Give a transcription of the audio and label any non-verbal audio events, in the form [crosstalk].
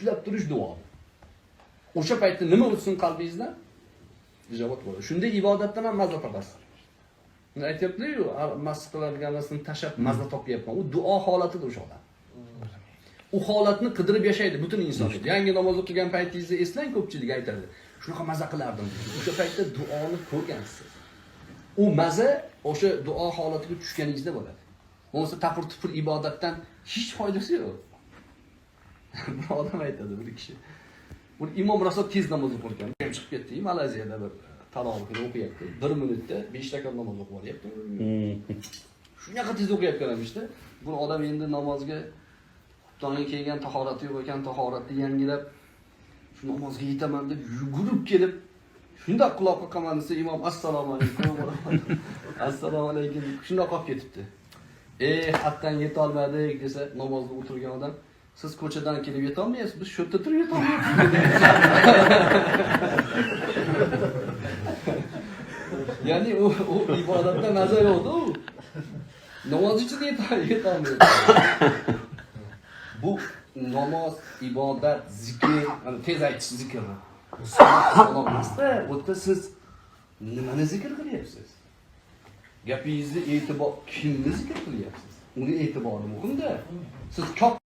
ushlab turish duo o'sha paytda nima o'tsin qalbingizda ijobat bo'ladi shunda ibodatdan ham mazza topasiz Uni aytyaptiku mast qiladigan narsani tashlab mazza topyapman u duo holatida o'sha odam u holatni qidirib yashaydi butun insoniyat yangi namoz o'qigan paytingizda eslang ko'pchilik aytadi shunaqa maza qilardim o'sha paytda duoni ko'rgansiz u maza o'sha duo holatiga tushganingizda bo'ladi bo'lmasa tapir tupur ibodatdan hech foydasi yo'q bir odam aytadi bir kishi bir imom rasul tez namoz o'qir ekan ham chiqib ketdi malayziyada bir tarovihni o'qiyapti bir minutda besh rakat namoz o'qib olyapti shunaqa tez o'qiyotgan emishda bu odam endi namozga xuftonga kelgan tahorati yo'q ekan tahoratni yangilab shu namozga yetaman deb yugurib kelib shundoq quloqqa qilman desa imom assalomu alaykum [laughs] assalomu alaykum shundoq qolib ketibdi eh hattan yetolmadik desa namozda o'tirgan odam siz ko'chadan kelib yetolmayapsiz biz shu yerda turib yetolmayapmiz ya'ni u u ibodatda maza yo'qda u namoz uchun yetolmayapti bu namoz ibodat zikr tez aytish zikri salom emasda bu yerda siz nimani zikr qilyapsiz gapingizni e'tibor kimni zikr qilyapsiz uni e'tibori muhimda siz? Kop